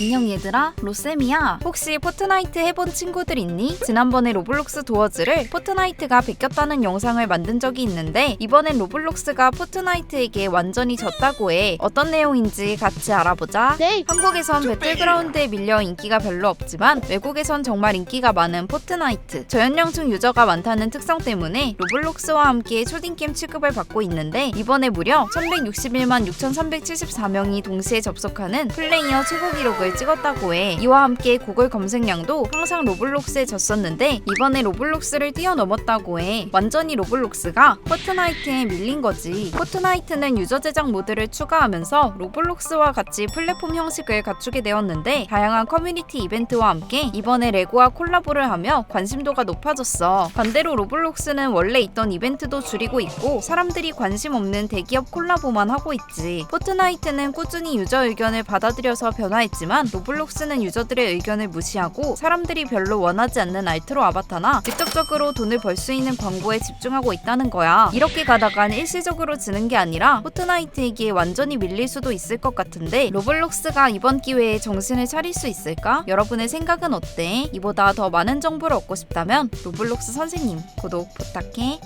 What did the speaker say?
안녕 얘들아. 로쌤이야. 혹시 포트나이트 해본 친구들 있니? 지난번에 로블록스 도어즈를 포트나이트가 베꼈다는 영상을 만든 적이 있는데 이번엔 로블록스가 포트나이트에게 완전히 졌다고 해. 어떤 내용인지 같이 알아보자. 네. 한국에선 배틀그라운드에 밀려 인기가 별로 없지만 외국에선 정말 인기가 많은 포트나이트. 저연령층 유저가 많다는 특성 때문에 로블록스와 함께 초딩 게임 취급을 받고 있는데 이번에 무려 1161만 6374명이 동시에 접속하는 플레이어 최고 기록을 찍었다고 해. 이와 함께 구글 검색량도 항상 로블록스에 졌었는데 이번에 로블록스를 뛰어넘었다고 해. 완전히 로블록스가 포트나이트에 밀린 거지. 포트나이트는 유저 제작 모드를 추가하면서 로블록스와 같이 플랫폼 형식을 갖추게 되었는데 다양한 커뮤니티 이벤트와 함께 이번에 레고와 콜라보를 하며 관심도가 높아졌어. 반대로 로블록스는 원래 있던 이벤트도 줄이고 있고 사람들이 관심 없는 대기업 콜라보만 하고 있지. 포트나이트는 꾸준히 유저 의견을 받아들여서 변화했지만 로블록스는 유저들의 의견을 무시하고 사람들이 별로 원하지 않는 알트로 아바타나 직접적으로 돈을 벌 수 있는 광고에 집중하고 있다는 거야 이렇게 가다간 일시적으로 지는 게 아니라 포트나이트에게 완전히 밀릴 수도 있을 것 같은데 로블록스가 이번 기회에 정신을 차릴 수 있을까? 여러분의 생각은 어때? 이보다 더 많은 정보를 얻고 싶다면 로블록스 선생님 구독 부탁해